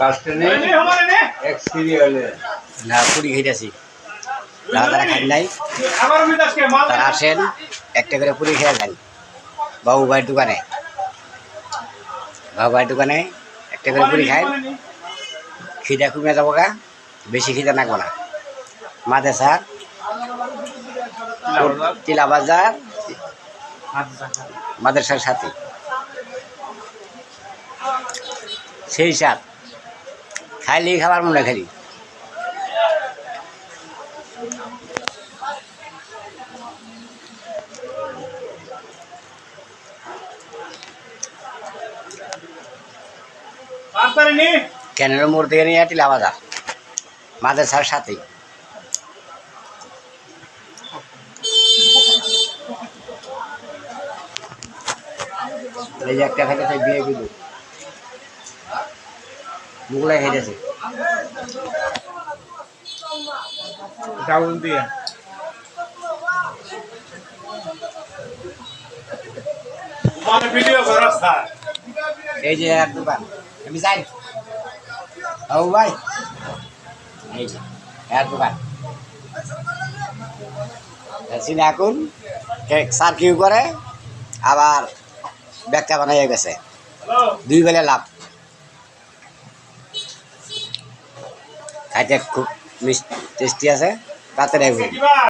বাস ট্রেনে এক সিরিয়ালে না পুরি খাইতেছি যারা তারা নাই। তারা আসেন একটা করে পুরি খেয়ে যান। বাবু ভাইয়ের দোকানে। বাবু ভাইয়ের দোকানে একটা করে পুরি খিদা কমে যাব গা বেশি খিদা নাকবো না। মাদে স্যার তিলা বাজার মাদ্রাসার সাথে। সেই সাথ খাইলেই খাবার মনে খালি। ক্যানের মোড় থেকে নিয়ে টিলা বাজার? মাদ্রাসার সাথেই এই যে একটা খাইতেছে বিয়ে বিদু মুগলাই খাইতেছে ডাউন দিয়ে। ভিডিও করস স্যার এই যে এক দোকান। আমি যাই। ও ভাই। এই যে এক দোকান। চিনি এখন সার কিউ করে আবার ব্যাগটা বানাইয়া গেছে। দুই বেলা লাভ। খাইতে খুব মিষ্টি টেস্টি আছে। কিবা